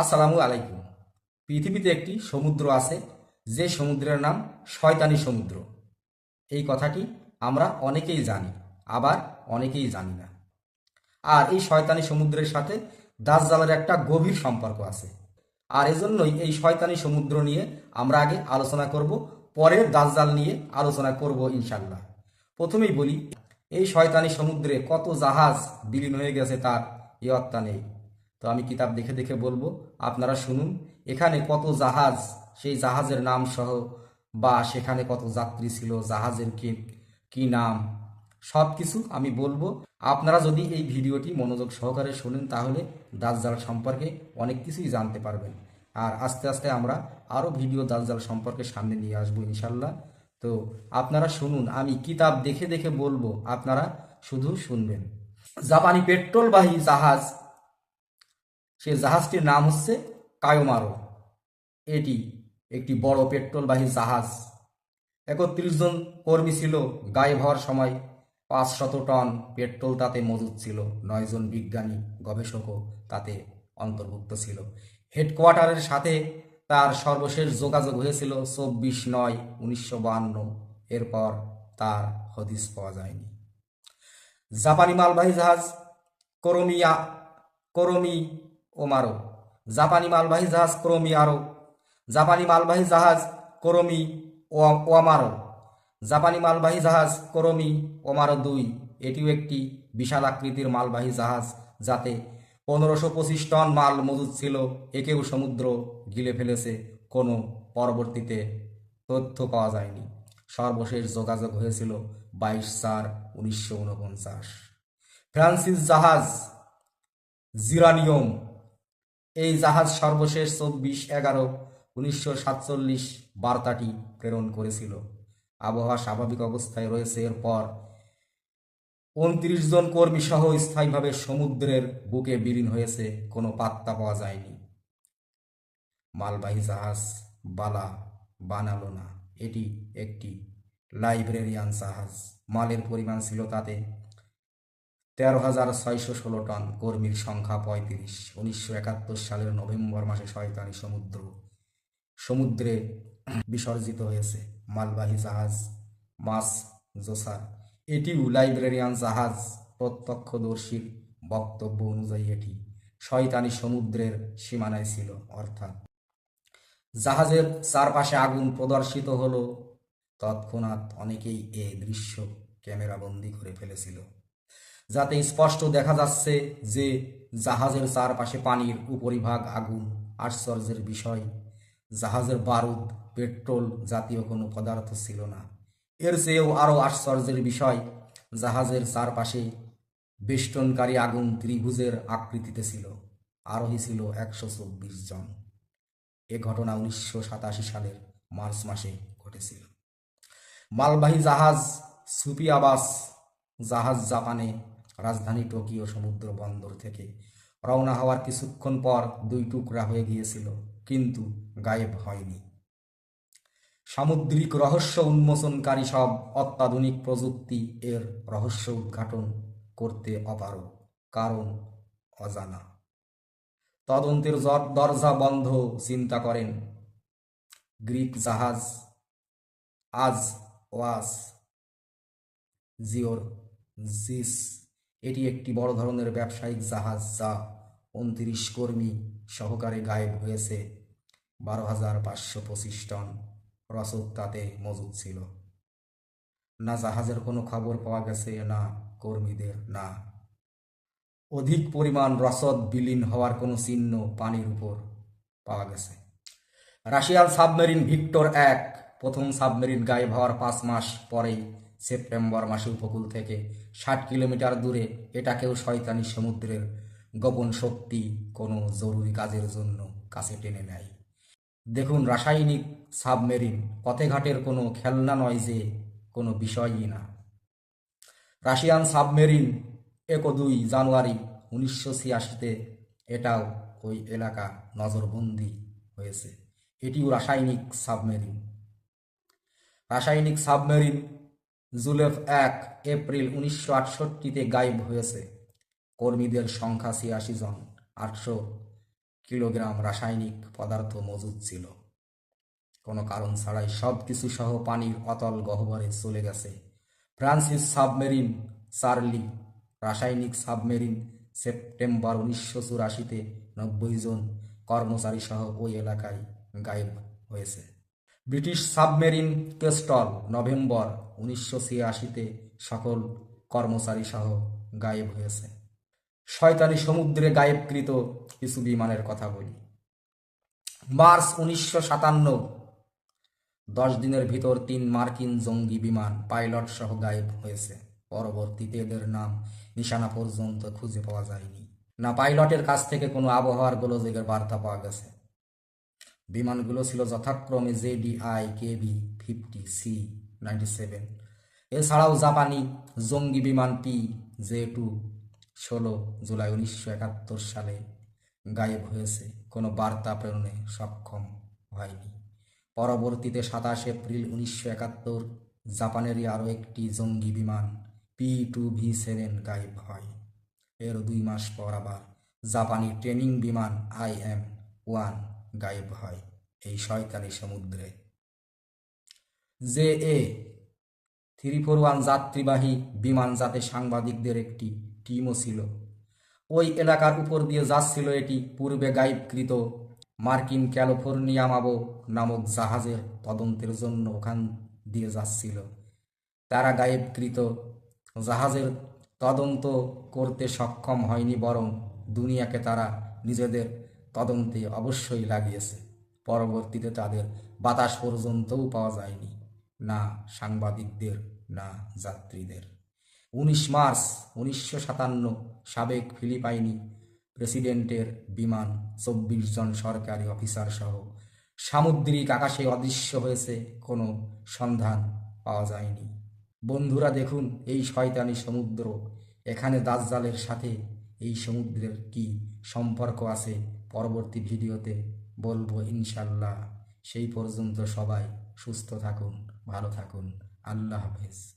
আসসালামু আলাইকুম। পৃথিবীতে একটি সমুদ্র আছে, যে সমুদ্রের নাম শয়তানি সমুদ্র। এই কথাটি আমরা অনেকেই জানি, আবার অনেকেই জানি না। আর এই শয়তানি সমুদ্রের সাথে দাসজালের একটা গভীর সম্পর্ক আছে। আর এজন্যই এই শয়তানি সমুদ্র নিয়ে আমরা আগে আলোচনা করব পরে দাসজাল নিয়ে আলোচনা করব ইনশাল্লাহ প্রথমেই বলি, এই শয়তানি সমুদ্রে কত জাহাজ বিলীন হয়ে গেছে তার ইয়ত্তা নেই। তো আমি কিতাব দেখে দেখে বলব, আপনারা শুনুন। এখানে কত জাহাজ, সেই জাহাজের নাম সহ, বা সেখানে কত যাত্রী ছিল, জাহাজের কি কি নাম সব কিছু আমি বলব। আপনারা যদি এই ভিডিওটি মনোযোগ সহকারে শোনেন, তাহলে দাসজাল সম্পর্কে অনেক কিছুই জানতে পারবেন। আর আস্তে আস্তে আমরা আরও ভিডিও দাসজাল সম্পর্কে সামনে নিয়ে আসব ইনশাল্লাহ। তো আপনারা শুনুন, আমি কিতাব দেখে দেখে বলব, আপনারা শুধু শুনবেন। জাপানি পেট্রোলবাহী জাহাজ সে জাহাজটির নাম হচ্ছে কায়োমারো। এটি একটি বড় পেট্রোলবাহী জাহাজ। একত্রিশ জন কর্মী ছিল। গায়ে হওয়ার সময় পাঁচশত টন পেট্রোল তাতে মজুদ ছিল। নয়জন বিজ্ঞানী, গবেষকও তাতে অন্তর্ভুক্ত ছিল। হেডকোয়ার্টারের সাথে তার সর্বশেষ যোগাযোগ হয়েছিল চব্বিশ নয়, উনিশশো বাহান্ন। এরপর তার হদিস পাওয়া যায়নি। জাপানি মালবাহী জাহাজ করমিয়া করমি ওমারো। জাপানি মালবাহী জাহাজ করমি আরও। জাপানি মালবাহী জাহাজ করমি ওয়ামারো। জাপানি মালবাহী জাহাজ করমি ওমারো দুই। এটিও একটি বিশাল আকৃতির মালবাহী জাহাজ যাতে পনেরোশো পঁচিশ টন মাল মজুদ ছিল, একেও সমুদ্র গিলে ফেলেছে, কোনো পরবর্তীতে তথ্য পাওয়া যায়নি। সর্বশেষ যোগাযোগ হয়েছিল বাইশ চার উনিশশো উনপঞ্চাশ। ফ্রান্সিস জাহাজ জিরানিয়ম এই জাহাজ সর্বশেষ চব্বিশ এগারো উনিশশো সাতচল্লিশ বার্তাটি প্রেরণ করেছিল। আবহাওয়া স্বাভাবিক অবস্থায় রয়েছে। এরপর উনত্রিশ জন কর্মী সহ স্থায়ীভাবে সমুদ্রের বুকে বিলীন হয়েছে। কোনো পাত্তা পাওয়া যায়নি। মালবাহী জাহাজ বালা বানালো না। এটি একটি লাইব্রেরিয়ান জাহাজ। মালের পরিমাণ ছিল তাতে তেরো হাজার ছয়শো ষোলো টন কর্মীর সংখ্যা পঁয়ত্রিশ। উনিশশো একাত্তর সালের নভেম্বর মাসে শয়তানি সমুদ্র, সমুদ্রে বিসর্জিত হয়েছে মালবাহী জাহাজ মাস জোসার এটিও লাইব্রেরিয়ান জাহাজ প্রত্যক্ষদর্শীর বক্তব্য অনুযায়ী এটি শয়তানি সমুদ্রের সীমানায় ছিল, অর্থাৎ জাহাজের চারপাশে আগুন প্রদর্শিত হলো। তৎক্ষণাৎ অনেকেই এ দৃশ্য ক্যামেরাবন্দি করে ফেলেছিল। যাতে স্পষ্ট দেখা যাচ্ছে যে জাহাজের চারপাশে পানির উপরিভাগ আগুন, আশ্চর্যের বিষয়। জাহাজের বারুদ, পেট্রোল জাতীয় কোনো পদার্থ ছিল না। এর চেয়েও আরও আশ্চর্যের বিষয়, জাহাজের চারপাশে বেষ্টনকারী আগুন ত্রিভুজের আকৃতিতে ছিল। আরোহী ছিল একশো চব্বিশ জন। এ ঘটনা উনিশশো সাতাশি সালের মার্চ মাসে ঘটেছিল। মালবাহী জাহাজ সুপিয়াবাস, জাহাজ জাপানে রাজধানী টোকিও সমুদ্র বন্দর থেকে। রওনা হওয়ার কিছুক্ষণ পর দুই টুকরা হয়ে গিয়েছিল, কিন্তু গায়েব হয়নি। সামুদ্রিক রহস্য উন্মোচনকারী সব অত্যাধুনিক প্রযুক্তি এর রহস্য উদ্ঘাটন করতে অপারগ, কারণ অজানা। তদন্তের দরজা বন্ধ, চিন্তা করেন গ্রিক জাহাজ আজ ওয়াস জিওর জিস এটি একটি বড় ধরনের ব্যবসায়িক জাহাজ যা উনত্রিশ কর্মী সহকারে গায়েব হয়েছে। বারো হাজার পাঁচশো পঁচিশ টন রসদ তাতে মজুদ ছিল। না জাহাজের কোনো খবর পাওয়া গেছে, না কর্মীদের, না। অধিক পরিমাণ রসদ বিলীন হওয়ার কোনো চিহ্ন পানির উপর পাওয়া গেছে। রাশিয়ান সাবমেরিন ভিক্টর এক প্রথম সাবমেরিন গায়েব হওয়ার পাঁচ মাস পরেই সেপ্টেম্বর মাসে উপকূল থেকে ষাট কিলোমিটার দূরে এটাকেও শয়তানি সমুদ্রের গোপন শক্তি কোনো জরুরি কাজের জন্য কাছে টেনে নেয়। দেখুন, রাসায়নিক সাবমেরিন পথে ঘাটের কোনো খেলনা নয় যে কোনো বিষয়ই না। রাশিয়ান সাবমেরিন একো দুই জানুয়ারি উনিশশো ছিয়াশিতে এটাও ওই এলাকা নজরবন্দি হয়েছে। এটিও রাসায়নিক সাবমেরিন। রাসায়নিক সাবমেরিন জুলেফ এক এপ্রিল উনিশশো আটষট্টিতে গায়েব হয়েছে। কর্মীদের সংখ্যা ছিয়াশি জন, আটশো কিলোগ্রাম রাসায়নিক পদার্থ মজুদ ছিল। কোনো কারণ ছাড়াই সব কিছু সহ পানির অতল গহ্বরে চলে গেছে। ফ্রান্সিস সাবমেরিন চার্লি রাসায়নিক সাবমেরিন, সেপ্টেম্বর উনিশশো চুরাশিতে নব্বই জন কর্মচারী সহ ওই এলাকায় গায়েব হয়েছে। ব্রিটিশ সাবমেরিন কেস্টল নভেম্বর উনিশশো ছিয়াশিতে সকল কর্মচারী সহ গায়েব হয়েছে। শয়তানি সমুদ্রে গায়েবকৃত কিছু বিমানের কথা বলি। মার্চ উনিশশো সাতান্ন, দশ দিনের ভিতর তিন মার্কিন জঙ্গি বিমান পাইলট সহ গায়েব হয়েছে। পরবর্তীতে এদের নাম নিশানা পর্যন্ত খুঁজে পাওয়া যায়নি। না পাইলটের কাছ থেকে কোনো আবহাওয়ার গোলযোগের বার্তা পাওয়া গেছে। বিমানগুলো ছিল যথাক্রমে JDI KV fifty C ninety seven. এছাড়াও জাপানি জঙ্গি বিমান পি জে টু ষোলো জুলাই উনিশশো একাত্তর সালে গায়েব হয়েছে। কোনো বার্তা প্রেরণে সক্ষম হয়নি। পরবর্তীতে সাতাশ এপ্রিল উনিশশো একাত্তর জাপানেরই আরও একটি জঙ্গি বিমান পি টু ভি সেভেন গায়েব হয়। এর দুই মাস পর আবার জাপানি ট্রেনিং বিমান আই এম ওয়ান গায়েব হয় এই শয়তানি সমুদ্রে। J A three four one যাত্রীবাহী বিমান যাতে সাংবাদিকদের একটি টিমও ছিল। ওই এলাকার উপর দিয়ে যাচ্ছিল এটি পূর্বে গায়েবকৃত মার্কিন ক্যালিফোর্নিয়ামাবো নামক জাহাজের তদন্তের জন্য ওখান দিয়ে যাচ্ছিল। তারা গায়েবকৃত জাহাজের তদন্ত করতে সক্ষম হয়নি, বরং দুনিয়াকে তারা নিজেদের তদন্তে অবশ্যই লাগিয়েছে। পরবর্তীতে তাদের বাতাস পর্যন্তও পাওয়া যায়নি। না সাংবাদিকদের, না যাত্রীদের। উনিশ মার্চ উনিশশো সাতান্ন সাবেক ফিলিপাইনি প্রেসিডেন্টের বিমান চব্বিশ জন সরকারি অফিসার সহ সামুদ্রিক আকাশে অদৃশ্য হয়েছে কোনো সন্ধান পাওয়া যায়নি। বন্ধুরা দেখুন এই শয়তানি সমুদ্র এখানে দাজ্জালের সাথে এই সমুদ্রের কি সম্পর্ক আছে পরবর্তী ভিডিওতে বলব ইনশাল্লাহ। সেই পর্যন্ত সবাই সুস্থ থাকুন, ভালো থাকুন। আল্লাহ হাফেজ।